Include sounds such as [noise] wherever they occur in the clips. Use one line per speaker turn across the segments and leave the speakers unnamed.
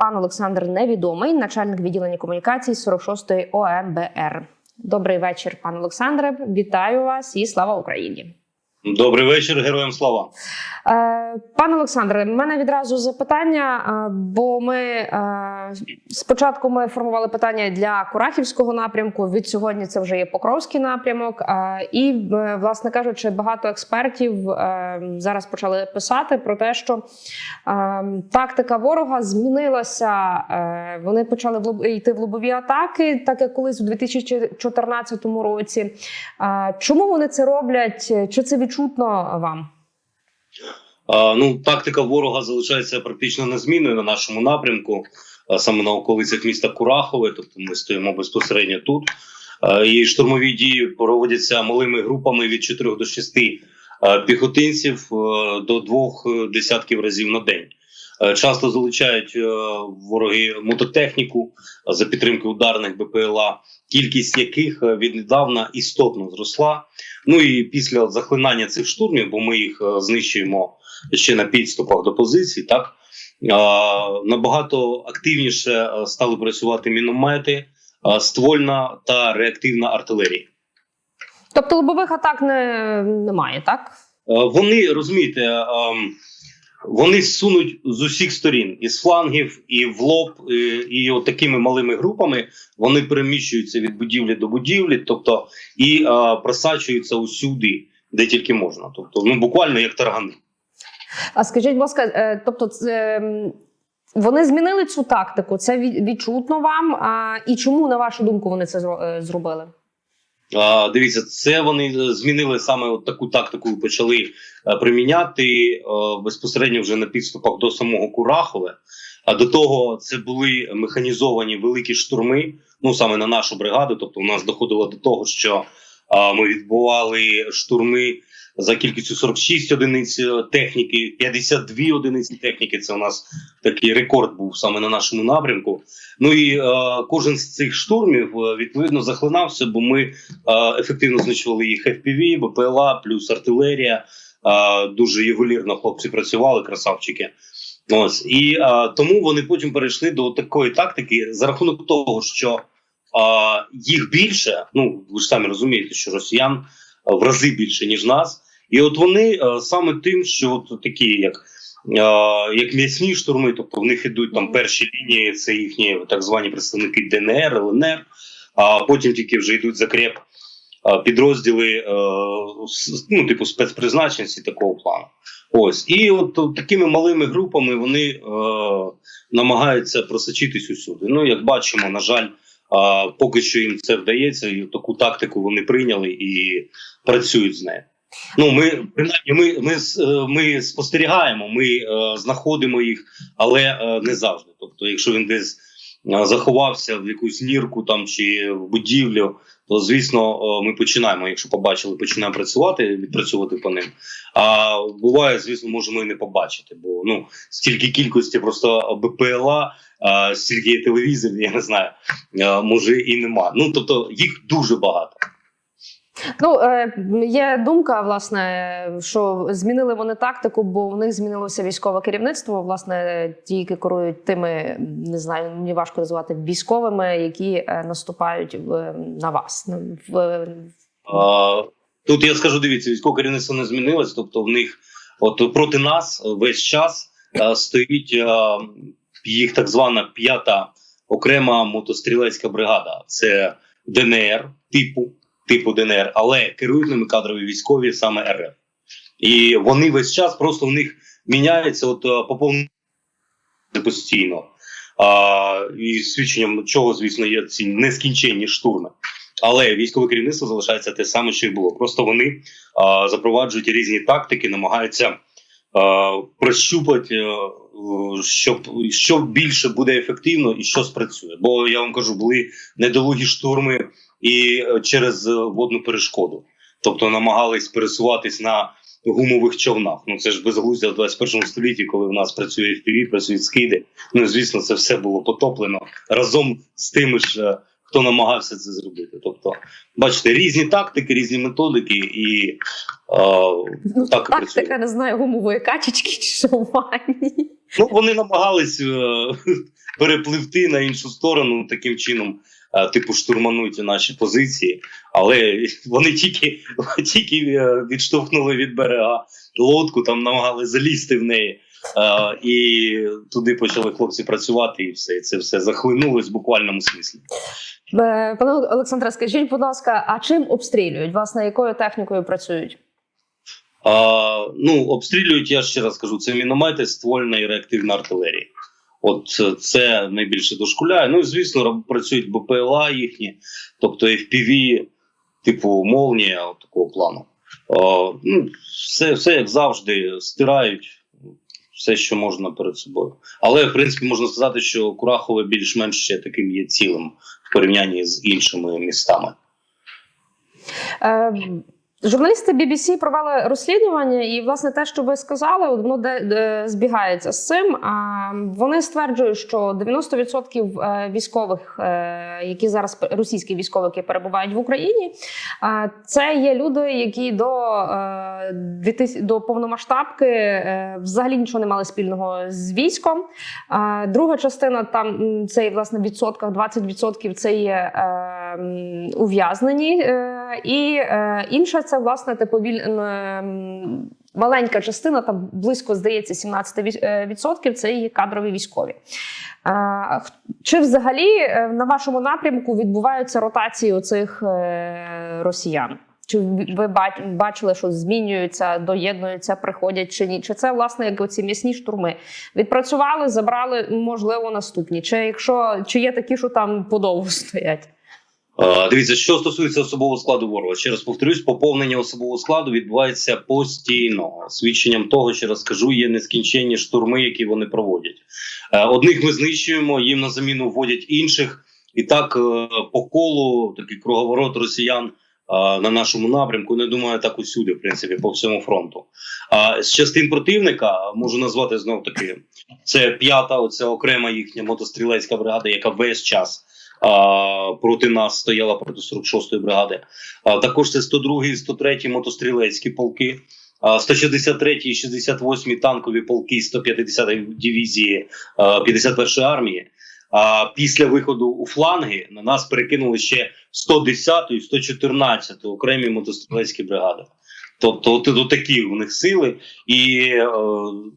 Пан Олександр Невідомий, начальник відділення комунікацій 46-ї ОМБР. Добрий вечір, пан Олександре. Вітаю вас і слава Україні.
Добрий вечір, героям слава.
Е, Пане Олександре, в мене відразу запитання, е, бо ми е, спочатку ми формували питання для Курахівського напрямку. Від сьогодні це вже є Покровський напрямок. І, е, власне кажучи, багато експертів е, зараз почали писати про те, що е, тактика ворога змінилася. Вони почали йти в лобові атаки, так як колись у 2014 році. Чому вони це роблять? Чи це відчутно вам?
Ну, тактика ворога залишається практично незмінною на нашому напрямку, саме на околицях міста Курахове. Тобто ми стоїмо безпосередньо тут. І штурмові дії проводяться малими групами від 4 до 6 піхотинців е, до двох е, десятків разів на день. Е, Часто залучають е, вороги мототехніку е, за підтримки ударних БПЛА, кількість яких е, віднедавна істотно зросла. Ну і після захлинання цих штурмів, бо ми їх е, знищуємо ще на підступах до позицій, так набагато активніше е, стали працювати міномети, е, ствольна та реактивна артилерія.
Тобто лобових атак не, немає, так?
Е, Вони розумієте, ем, вони сунуть з усіх сторін, із флангів, і в лоб, і, і от такими малими групами вони переміщуються від будівлі до будівлі, тобто і е, просачуються усюди, де тільки можна. Тобто, ну буквально як таргани.
А скажіть, будь ласка, е, тобто, це, вони змінили цю тактику? Це відчутно вам? А, і чому, на вашу думку, вони це е, зробили?
А, дивіться, це вони змінили саме от таку тактику, і почали е, приміняти безпосередньо вже на підступах до самого Курахове. А до того це були механізовані великі штурми, ну саме на нашу бригаду. Тобто, у нас доходило до того, що ми відбували штурми за кількістю 46 одиниць е, техніки, 52 одиниці техніки. Це у нас такий рекорд був саме на нашому напрямку. Ну і е, кожен з цих штурмів е, відповідно захлинався, бо ми е, ефективно знищували їх FPV, БПЛА, плюс артилерія. Е, дуже ювелірно хлопці працювали, красавчики. Ось і е, тому вони потім перейшли до такої тактики за рахунок того, що е, їх більше. Ну ви ж самі розумієте, що росіян в рази більше ніж нас, і от вони е, саме тим, що от такі як. е, Як м'ясні штурми, тобто в них ідуть там перші лінії, це їхні так звані представники ДНР, ЛНР, а потім тільки вже йдуть закреп е, підрозділи, ну, типу спецпризначенці такого плану. Ось і от такими малими групами вони е, намагаються просочитись усюди. Ну, як бачимо, на жаль, е, поки що їм це вдається, і таку тактику вони прийняли і працюють з нею. Ну, ми принаймні, ми, ми, е, ми спостерігаємо, ми е, знаходимо їх, але е, не завжди. Тобто, якщо він десь е, заховався в якусь нірку там чи в будівлю, то звісно, е, ми починаємо. Якщо побачили, починаємо працювати, відпрацьовувати по ним. А буває, звісно, можемо і не побачити, бо ну стільки кількості просто БПЛА, а, стільки телевізорів, я не знаю, а, може і нема. Ну тобто їх дуже багато.
Ну е, є думка, власне, що змінили вони тактику, бо в них змінилося військове керівництво. Власне, ті, які керують тими, не знаю, мені важко називати військовими, які е, наступають в, на вас. Ну,
А, Тут я скажу, дивіться, військове керівництво не змінилось, тобто в них от проти нас весь час стоїть їх так звана п'ята окрема мотострілецька бригада. Це ДНР типу, типу ДНР, але керують ними кадрові військові саме РФ. І вони весь час просто в них міняється от а, поповнення постійно. А, і свідченням чого, звісно, є ці нескінченні штурми. Але військове керівництво залишається те саме, що й було. Просто вони а, запроваджують різні тактики, намагаються а, прощупати, а, щоб що більше буде ефективно і що спрацює. Бо я вам кажу, були недолугі штурми і е, через е, водну перешкоду. Тобто намагались пересуватись на гумових човнах. Ну це ж безглуздя в 21 столітті, коли в нас працює FPV, працюють скиди. Ну звісно, це все було потоплено разом з тими ж. е, Хто намагався це зробити, тобто, бачите, різні тактики, різні методики, і е,
ну,
так
тактика,
працює.
не знаю, гумової качечки чи що.
Ну вони намагались е, [laughs] перепливти на іншу сторону, таким чином, типу, штурмануть наші позиції. Але [laughs] вони тільки, тільки е, відштовхнули від берега лодку, там намагали залізти в неї. Е, і туди почали хлопці працювати, і все. І це все захлинулось в буквальному смислі.
Е, Пане Олександре, скажіть, будь ласка, а чим обстрілюють? Власне, якою технікою працюють?
А, ну, обстрілюють, я ще раз кажу, це міномети, ствольна і реактивна артилерія. От е, це найбільше дошкуляє. Ну і звісно, працюють БПЛА їхні, тобто FPV, типу молнія, от такого плану. А, ну, все, все як завжди, стирають все, що можна перед собою. Але в принципі можна сказати, що Курахове більш-менш ще таким є цілим в порівнянні з іншими містами.
Журналісти BBC провели розслідування, і власне те, що ви сказали, воно де, де збігається з цим. А вони стверджують, що 90% е, військових, е, які зараз російські військові, які перебувають в Україні, е, це є люди, які до, 2000 до повномасштабки взагалі нічого не мали спільного з військом. Друга частина там м, це власне відсотках 20% це є ув'язнені, е, і е, інша це власне типу віль, м, м, маленька частина, там близько здається 17% відсотків це є кадрові військові. Чи взагалі е, на вашому напрямку відбуваються ротації оцих е, росіян? Чи ви бачили, що змінюються, доєднуються, приходять чи ні? Чи це власне як оці м'ясні штурми? Відпрацювали, забрали, можливо, наступні. Чи якщо чи є такі, що там подовго стоять?
Дивіться, що стосується особового складу ворога, ще раз повторюсь, поповнення особового складу відбувається постійно. Свідченням того, ще раз кажу, є нескінченні штурми, які вони проводять. Е, Одних ми знищуємо, їм на заміну вводять інших, і так е, по колу такий круговорот росіян. е, На нашому напрямку, не думаю, так усюди, в принципі, по всьому фронту. А з частин противника можу назвати знов таки: це п'ята, оця окрема їхня мотострілецька бригада, яка весь час проти нас стояла проти 46-ї бригади. А, також це 102 і 103 мотострілецькі полки, 163 і 68 танкові полки 150-ї дивізії 51-ї армії. А після виходу у фланги на нас перекинули ще 110 і 114 окремі мотострілецькі бригади. Тобто, от, такі у них сили, і е,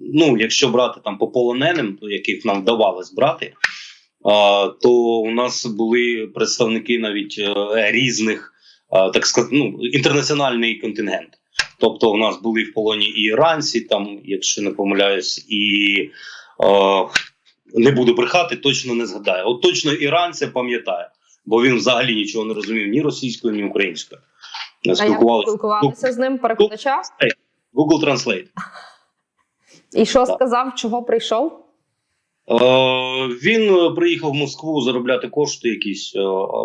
ну, якщо брати там по полоненим, яких нам вдавалось брати, то у нас були представники навіть е, різних, так сказати, ну, інтернаціональний контингент. Тобто, у нас були в полоні і іранці, там, якщо не помиляюсь, і е, не буду брехати, точно не згадаю. От точно іранця пам'ятаю, бо він взагалі нічого не розумів ні російською, ні українською.
А як
Спілкувалися
спілкувалися з ним перекладача?
Google Translate.
І що
Так.
сказав, чого прийшов?
Е, він е, приїхав в Москву заробляти кошти якісь, е,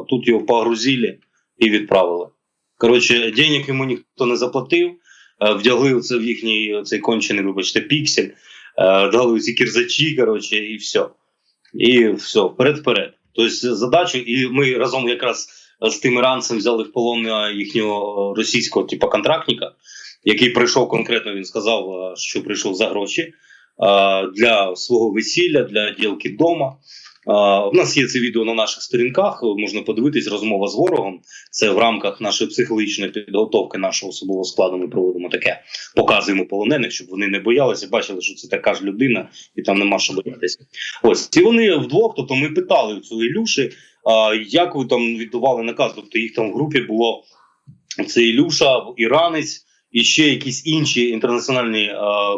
тут його погрузили і відправили. Коротше, денег йому ніхто не заплатив, вдягли це в їхній цей кончений, вибачте, піксель, дали ці кірзачі, коротше, і все. І все, вперед-вперед. Тобто задачу, і ми разом якраз з тим іранцем взяли в полон їхнього російського типу, контрактника, який прийшов конкретно, він сказав, що прийшов за гроші для свого весілля, для ділки вдома. У нас є це відео на наших сторінках. Можна подивитись розмова з ворогом. Це в рамках нашої психологічної підготовки нашого особового складу. Ми проводимо таке, показуємо полонених, щоб вони не боялися, бачили, що це така ж людина, і там нема що боятися. Ось і вони вдвох. Тобто, ми питали у цього Ілюші, як ви там віддавали наказ. Тобто їх там в групі було це Ілюша, іранець і ще якісь інші інтернаціональні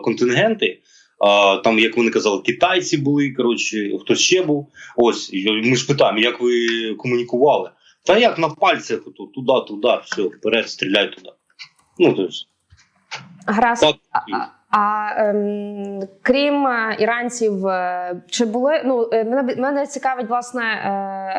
контингенти. Там, як вони казали, китайці були, коротше, хтось ще був. Ось ми ж питаємо, як ви комунікували? Та як на пальцях, ото, туди, туди, все, вперед, стріляй туди. Ну, тобто, так.
а, ем, крім е, іранців, е, чи були ну е, мене мене цікавить власне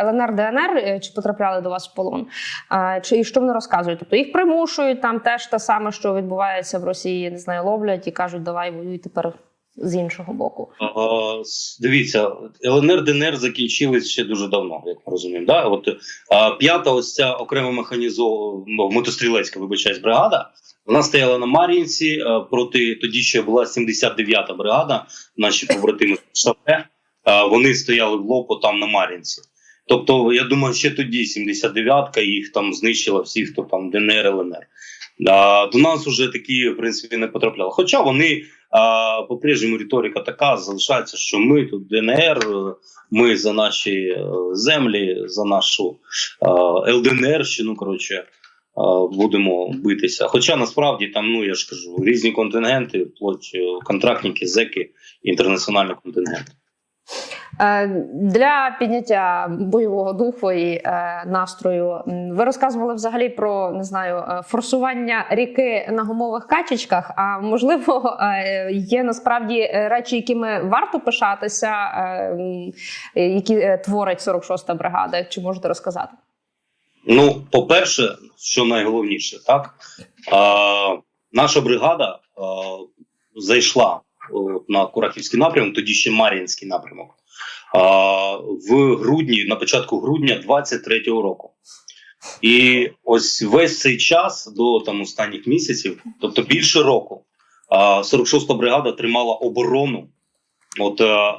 ЛНР ДНР, чи потрапляли до вас в полон? А, чи і що вони розказують? Тобто їх примушують там теж те саме, що відбувається в Росії, не знаю, ловлять і кажуть, давай воюй тепер з іншого боку.
А, дивіться, ЛНР ДНР закінчились ще дуже давно, як ми розуміємо. Да? От, а, п'ята, ось ця окрема механізована мотострілецька, вибачаюсь, бригада. Вона стояла на Мар'їнці е, проти тоді ще була 79-та бригада, наші побратими Шапе. вони стояли в лопу там на Мар'їнці. Тобто, я думаю, ще тоді 79-ка їх там знищила всі, хто там ДНР, ЛНР. А, до нас вже такі, в принципі, не потрапляли. Хоча вони по-прежньому риторика така залишається, що ми тут ДНР, е, ми за наші е, землі, за нашу ЛДНРщину. ЛДНР, ну коротше. е, Будемо битися. Хоча насправді там, ну я ж кажу, різні контингенти, вплоть е, контрактники, зеки, інтернаціональний контингент.
Е, Для підняття бойового духу і е, настрою ви розказували взагалі про не знаю е, форсування ріки на гумових качечках. А можливо, [laughs] е, є насправді е, речі, якими варто пишатися, е, які е, творить 46-та бригада. Чи можете розказати?
Ну, по-перше, що найголовніше, так а, наша бригада а, зайшла на Курахівський напрямок, тоді ще Мар'їнський напрямок, в грудні, на початку грудня 23-го року. І ось весь цей час до там останніх місяців, тобто більше року, 46-та бригада тримала оборону. От е,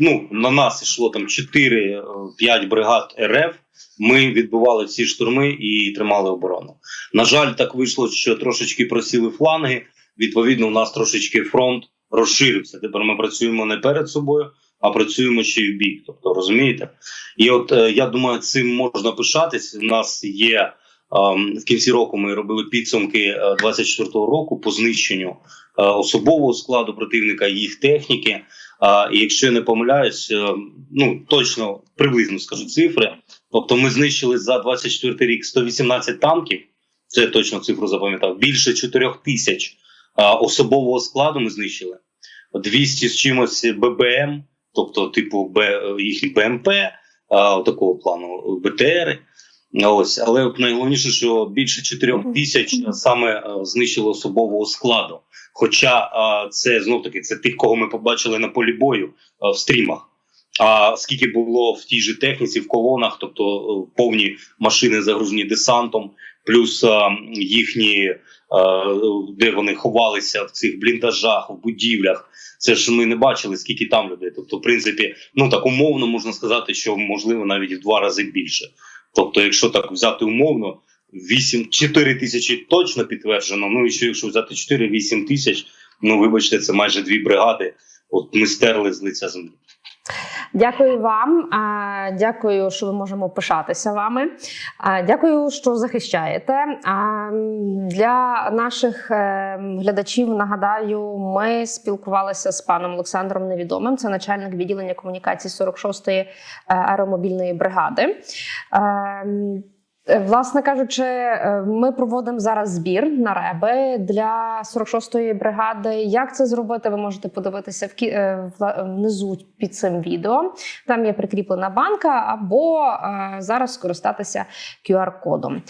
ну, на нас йшло там 4-5 бригад РФ. Ми відбивали всі штурми і тримали оборону. На жаль, так вийшло, що трошечки просіли фланги. Відповідно, у нас трошечки фронт розширився. Тепер ми працюємо не перед собою, а працюємо ще й в бік. Тобто, розумієте? І от е, я думаю, цим можна пишатись. У нас є ем, в кінці року. Ми робили підсумки е, 24-го року по знищенню е, особового складу противника, їх техніки. А, якщо я не помиляюсь, е, ну точно приблизно скажу цифри. Тобто, ми знищили за 24 рік 118 танків. Це точно цифру запам'ятав. Більше 4 тисяч особового складу ми знищили. 200 з чимось ББМ, тобто, типу, Б, їхні БМП, такого плану БТРи. Ось, але от найголовніше, що більше 4 тисяч саме знищили особового складу. Хоча це знов таки це тих, кого ми побачили на полі бою в стрімах. А скільки було в тій же техніці, в колонах, тобто е, повні машини загружені десантом, плюс їхні, де вони ховалися в цих бліндажах, в будівлях. Це ж ми не бачили, скільки там людей. Тобто, в принципі, ну так умовно можна сказати, що можливо навіть в два рази більше. Тобто, якщо так взяти умовно, 8, 4 тисячі точно підтверджено. Ну і ще якщо взяти 4-8 тисяч, ну вибачте, це майже дві бригади. От ми стерли з лиця землі.
Дякую вам. Дякую, що ми можемо пишатися вами. Дякую, що захищаєте. Для наших е, глядачів нагадаю, ми спілкувалися з паном Олександром Невідомим. Це начальник відділення комунікації 46-ї е, аеромобільної бригади. Е, Власне кажучи, е, ми проводимо зараз збір на реби для 46-ї бригади. Як це зробити? Ви можете подивитися в е, внизу під цим відео. Там є прикріплена банка, або зараз скористатися QR-кодом.